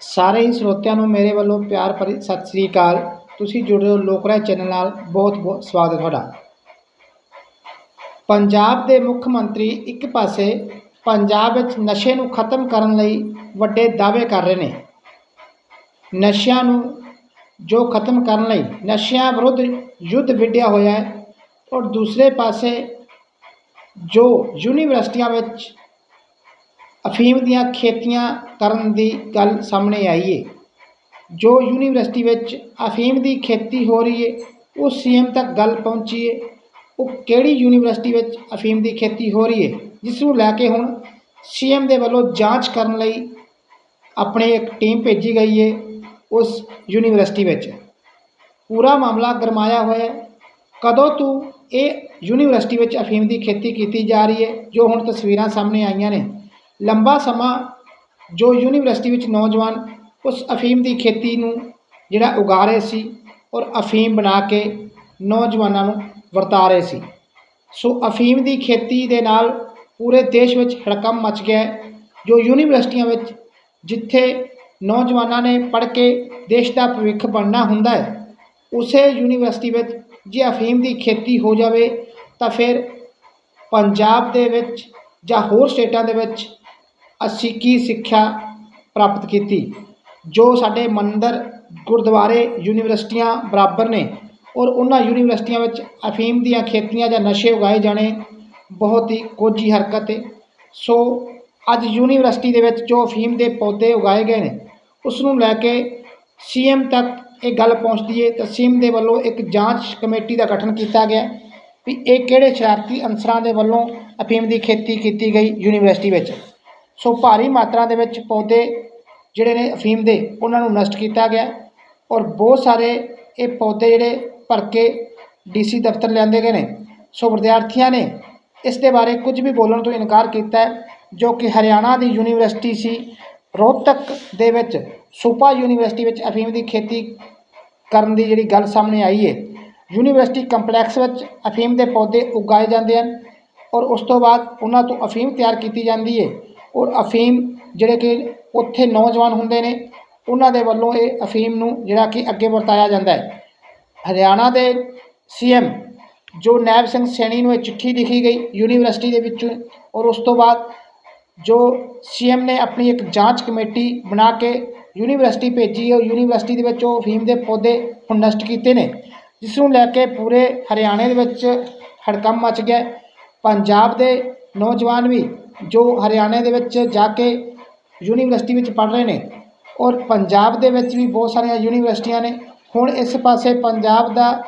ਸਾਰੇ ਹੀ ਸਰੋਤਿਆਂ ਨੂੰ ਮੇਰੇ ਵੱਲੋਂ ਪਿਆਰ ਭਰੀ ਸਤਿ ਸ੍ਰੀ ਅਕਾਲ। ਤੁਸੀਂ ਜੁੜੇ ਹੋ ਲੋਕਰਾਜ ਚੈਨਲ ਨਾਲ। ਬਹੁਤ ਬਹੁਤ ਸਵਾਗਤ ਤੁਹਾਡਾ। ਪੰਜਾਬ ਦੇ ਮੁੱਖ ਮੰਤਰੀ ਇੱਕ ਪਾਸੇ ਪੰਜਾਬ ਵਿੱਚ ਨਸ਼ੇ ਨੂੰ ਖਤਮ ਕਰਨ ਲਈ ਵੱਡੇ ਦਾਅਵੇ ਕਰ ਰਹੇ ਨੇ। ਨਸ਼ਿਆਂ ਨੂੰ ਜੋ ਖਤਮ ਕਰਨ ਲਈ ਨਸ਼ਿਆਂ ਵਿਰੁੱਧ ਯੁੱਧ ਵਿੱਢਿਆ ਹੋਇਆ ਹੈ। ਔਰ ਦੂਸਰੇ ਪਾਸੇ ਜੋ ਯੂਨੀਵਰਸਿਟੀਆਂ ਵਿੱਚ ਅਫੀਮ ਦੀਆਂ ਖੇਤੀਆਂ ਕਰਨ ਦੀ ਗੱਲ ਸਾਹਮਣੇ ਆਈ ਹੈ ਜੋ ਯੂਨੀਵਰਸਿਟੀ ਵਿੱਚ ਅਫੀਮ ਦੀ ਖੇਤੀ ਹੋ ਰਹੀ ਹੈ ਉਹ ਸੀਐਮ ਤੱਕ ਗੱਲ ਪਹੁੰਚੀ ਹੈ ਉਹ ਕਿਹੜੀ ਯੂਨੀਵਰਸਿਟੀ ਵਿੱਚ ਅਫੀਮ ਦੀ ਖੇਤੀ ਹੋ ਰਹੀ ਹੈ ਜਿਸ ਨੂੰ ਲੈ ਕੇ ਹੁਣ ਸੀਐਮ ਦੇ ਵੱਲੋਂ ਜਾਂਚ ਕਰਨ ਲਈ ਆਪਣੀ ਇੱਕ ਟੀਮ ਭੇਜੀ ਗਈ ਹੈ ਉਸ ਯੂਨੀਵਰਸਿਟੀ ਵਿੱਚ। ਪੂਰਾ ਮਾਮਲਾ ਗਰਮਾਇਆ ਹੋਇਆ ਕਦੋਂ ਤੋਂ ਇਹ ਯੂਨੀਵਰਸਿਟੀ ਵਿੱਚ ਅਫੀਮ ਦੀ ਖੇਤੀ ਕੀਤੀ ਜਾ ਰਹੀ ਹੈ ਜੋ ਹੁਣ ਤਸਵੀਰਾਂ ਸਾਹਮਣੇ ਆਈਆਂ ਨੇ। ਲੰਬਾ ਸਮਾਂ ਜੋ ਯੂਨੀਵਰਸਿਟੀ ਵਿੱਚ ਨੌਜਵਾਨ ਉਸ ਅਫੀਮ ਦੀ ਖੇਤੀ ਨੂੰ ਜਿਹੜਾ ਉਗਾ ਰਹੇ ਸੀ ਔਰ ਅਫੀਮ ਬਣਾ ਕੇ ਨੌਜਵਾਨਾਂ ਨੂੰ ਵਰਤਾ ਰਹੇ ਸੀ। ਸੋ ਅਫੀਮ ਦੀ ਖੇਤੀ ਦੇ ਨਾਲ ਪੂਰੇ ਦੇਸ਼ ਵਿੱਚ ਹੜਕੰਪ ਮਚ ਗਿਆ ਜੋ ਯੂਨੀਵਰਸਿਟੀਆਂ ਵਿੱਚ ਜਿੱਥੇ ਨੌਜਵਾਨਾਂ ਨੇ ਪੜ੍ਹ ਕੇ ਦੇਸ਼ ਦਾ ਭਵਿੱਖ ਬਣਨਾ ਹੁੰਦਾ ਹੈ, ਉਸੇ ਯੂਨੀਵਰਸਿਟੀ ਵਿੱਚ ਜੇ ਅਫੀਮ ਦੀ ਖੇਤੀ ਹੋ ਜਾਵੇ ਤਾਂ ਫਿਰ ਪੰਜਾਬ ਦੇ ਵਿੱਚ ਜਾਂ ਹੋਰ ਸਟੇਟਾਂ ਦੇ ਵਿੱਚ ਅਸੀਂ ਕੀ ਸਿੱਖਿਆ ਪ੍ਰਾਪਤ ਕੀਤੀ? ਜੋ ਸਾਡੇ ਮੰਦਰ ਗੁਰਦੁਆਰੇ ਯੂਨੀਵਰਸਿਟੀਆਂ ਬਰਾਬਰ ਨੇ ਔਰ ਉਹਨਾਂ ਯੂਨੀਵਰਸਿਟੀਆਂ ਵਿੱਚ ਅਫੀਮ ਦੀਆਂ ਖੇਤੀਆਂ ਜਾਂ ਨਸ਼ੇ ਉਗਾਏ ਜਾਣੇ ਬਹੁਤ ਹੀ ਕੋਝੀ ਹਰਕਤ ਹੈ ਸੋ ਅੱਜ ਯੂਨੀਵਰਸਿਟੀ ਦੇ ਵਿੱਚ ਜੋ ਅਫੀਮ ਦੇ ਪੌਦੇ ਉਗਾਏ ਗਏ ਨੇ, ਉਸ ਨੂੰ ਲੈ ਕੇ ਸੀਐਮ ਤੱਕ ਇਹ ਗੱਲ ਪਹੁੰਚਦੀ ਹੈ ਤਾਂ ਸੀਐਮ ਦੇ ਵੱਲੋਂ ਇੱਕ ਜਾਂਚ ਕਮੇਟੀ ਦਾ ਗਠਨ ਕੀਤਾ ਗਿਆ ਵੀ ਇਹ ਕਿਹੜੇ ਸ਼ਰਾਰਤੀ ਅਨਸਰਾਂ ਦੇ ਵੱਲੋਂ ਅਫੀਮ ਦੀ ਖੇਤੀ ਕੀਤੀ ਗਈ ਯੂਨੀਵਰਸਿਟੀ ਵਿੱਚ। ਸੋ ਭਾਰੀ ਮਾਤਰਾ ਦੇ ਵਿੱਚ ਪੌਦੇ ਜਿਹੜੇ ਨੇ ਅਫੀਮ ਦੇ, ਉਹਨਾਂ ਨੂੰ ਨਸ਼ਟ ਕੀਤਾ ਗਿਆ ਔਰ ਬਹੁਤ ਸਾਰੇ ਇਹ ਪੌਦੇ ਜਿਹੜੇ ਭਰ ਕੇ ਡੀਸੀ ਦਫ਼ਤਰ ਲਿਆਂਦੇ ਗਏ ਨੇ। ਸੋ ਵਿਦਿਆਰਥੀਆਂ ਨੇ ਇਸ ਦੇ ਬਾਰੇ ਕੁਝ ਵੀ ਬੋਲਣ ਤੋਂ ਇਨਕਾਰ ਕੀਤਾ ਜੋ ਕਿ ਹਰਿਆਣਾ ਦੀ ਯੂਨੀਵਰਸਿਟੀ ਸੀ। ਰੋਹਤਕ ਦੇ ਵਿੱਚ ਸੂਪਾ ਯੂਨੀਵਰਸਿਟੀ ਵਿੱਚ ਅਫੀਮ ਦੀ ਖੇਤੀ ਕਰਨ ਦੀ ਜਿਹੜੀ ਗੱਲ ਸਾਹਮਣੇ ਆਈ ਹੈ। ਯੂਨੀਵਰਸਿਟੀ ਕੰਪਲੈਕਸ ਵਿੱਚ ਅਫੀਮ ਦੇ ਪੌਦੇ ਉਗਾਏ ਜਾਂਦੇ ਹਨ ਔਰ ਉਸ ਤੋਂ ਬਾਅਦ ਉਹਨਾਂ ਤੋਂ ਅਫੀਮ ਤਿਆਰ ਕੀਤੀ ਜਾਂਦੀ ਹੈ। ਔਰ ਅਫੀਮ ਜਿਹੜੇ ਕਿ ਉੱਥੇ ਨੌਜਵਾਨ ਹੁੰਦੇ ਨੇ, ਉਹਨਾਂ ਦੇ ਵੱਲੋਂ ਇਹ ਅਫੀਮ ਨੂੰ ਜਿਹੜਾ ਕਿ ਅੱਗੇ ਵਰਤਾਇਆ ਜਾਂਦਾ ਹੈ। ਹਰਿਆਣਾ ਦੇ ਸੀਐਮ ਜੋ ਨੈਬ ਸਿੰਘ ਸੈਣੀ ਨੂੰ ਇਹ ਚਿੱਠੀ ਲਿਖੀ ਗਈ ਯੂਨੀਵਰਸਿਟੀ ਦੇ ਵਿੱਚੋਂ ਔਰ ਉਸ ਤੋਂ ਬਾਅਦ ਜੋ ਸੀਐਮ ਨੇ ਆਪਣੀ ਇੱਕ ਜਾਂਚ ਕਮੇਟੀ ਬਣਾ ਕੇ ਯੂਨੀਵਰਸਿਟੀ ਭੇਜੀ ਉਹ ਯੂਨੀਵਰਸਿਟੀ ਦੇ ਵਿੱਚ ਉਹ ਅਫੀਮ ਦੇ ਪੌਦੇ ਹੁਣ ਨਸ਼ਟ ਕੀਤੇ ਨੇ, ਜਿਸ ਨੂੰ ਲੈ ਕੇ ਪੂਰੇ ਹਰਿਆਣੇ ਦੇ ਵਿੱਚ ਹੜਕੰਪ ਮਚ ਗਿਆ ਪੰਜਾਬ ਦੇ ਨੌਜਵਾਨ ਵੀ ਜੋ ਹਰਿਆਣੇ ਦੇ ਵਿੱਚ ਜਾ ਕੇ ਯੂਨੀਵਰਸਿਟੀ ਵਿੱਚ ਪੜ੍ਹ ਰਹੇ ਨੇ ਔਰ ਪੰਜਾਬ ਦੇ ਵਿੱਚ ਵੀ ਬਹੁਤ ਸਾਰੀਆਂ ਯੂਨੀਵਰਸਿਟੀਆਂ ਨੇ, ਹੁਣ ਇਸ ਪਾਸੇ ਪੰਜਾਬ ਦਾ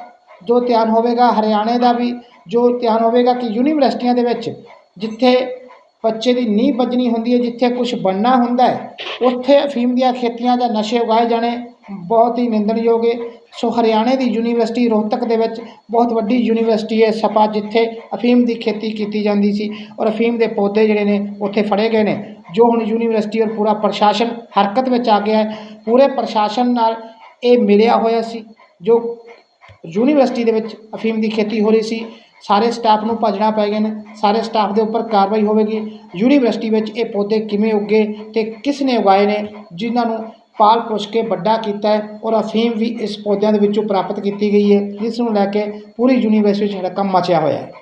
ਜੋ ਧਿਆਨ ਹੋਵੇਗਾ, ਹਰਿਆਣੇ ਦਾ ਵੀ ਜੋ ਧਿਆਨ ਹੋਵੇਗਾ ਕਿ ਯੂਨੀਵਰਸਿਟੀਆਂ ਦੇ ਵਿੱਚ ਜਿੱਥੇ ਬੱਚੇ ਦੀ ਨੀਂਹ ਵੱਜਣੀ ਹੁੰਦੀ ਹੈ, ਜਿੱਥੇ ਕੁਝ ਬਣਨਾ ਹੁੰਦਾ ਹੈ, ਉੱਥੇ ਅਫੀਮ ਦੀਆਂ ਖੇਤੀਆਂ ਜਾਂ ਨਸ਼ੇ ਉਗਾਏ ਜਾਣੇ ਬਹੁਤ ਹੀ ਨਿੰਦਣਯੋਗ ਹੈ। ਸੋ ਹਰਿਆਣੇ ਦੀ ਯੂਨੀਵਰਸਿਟੀ ਰੋਹਤਕ ਦੇ ਵਿੱਚ ਬਹੁਤ ਵੱਡੀ ਯੂਨੀਵਰਸਿਟੀ ਹੈ ਸਪਾ, ਜਿੱਥੇ ਅਫੀਮ ਦੀ ਖੇਤੀ ਕੀਤੀ ਜਾਂਦੀ ਸੀ ਔਰ ਅਫੀਮ ਦੇ ਪੌਦੇ ਜਿਹੜੇ ਨੇ ਉੱਥੇ ਫੜੇ ਗਏ ਨੇ, ਜੋ ਹੁਣ ਯੂਨੀਵਰਸਿਟੀ ਔਰ ਪੂਰਾ ਪ੍ਰਸ਼ਾਸਨ ਹਰਕਤ ਵਿੱਚ ਆ ਗਿਆ ਹੈ। ਪੂਰੇ ਪ੍ਰਸ਼ਾਸਨ ਨਾਲ ਇਹ ਮਿਲਿਆ ਹੋਇਆ ਸੀ, ਜੋ ਯੂਨੀਵਰਸਿਟੀ ਦੇ ਵਿੱਚ ਅਫੀਮ ਦੀ ਖੇਤੀ ਹੋ ਰਹੀ ਸੀ। ਸਾਰੇ ਸਟਾਫ ਨੂੰ ਭੱਜਣਾ ਪੈ ਗਏ ਨੇ, ਸਾਰੇ ਸਟਾਫ ਦੇ ਉੱਪਰ ਕਾਰਵਾਈ ਹੋਵੇਗੀ। ਯੂਨੀਵਰਸਿਟੀ ਵਿੱਚ ਇਹ ਪੌਦੇ ਕਿਵੇਂ ਉੱਗੇ ਤੇ ਕਿਸ ਨੇ ਉਗਾਏ ਨੇ, ਜਿਨ੍ਹਾਂ ਨੂੰ ਪਾਲ ਪੁੱਛ ਕੇ ਵੱਡਾ ਕੀਤਾ ਹੈ ਔਰ ਅਫੀਮ ਵੀ ਇਸ ਪੌਦਿਆਂ ਦੇ ਵਿੱਚੋਂ ਪ੍ਰਾਪਤ ਕੀਤੀ ਗਈ ਹੈ ਜਿਸ ਨੂੰ ਲੈ ਕੇ ਪੂਰੀ ਯੂਨੀਵਰਸਿਟੀ ਵਿੱਚ ਹੜਕੰਪ ਮਚਿਆ ਹੋਇਆ ਹੈ।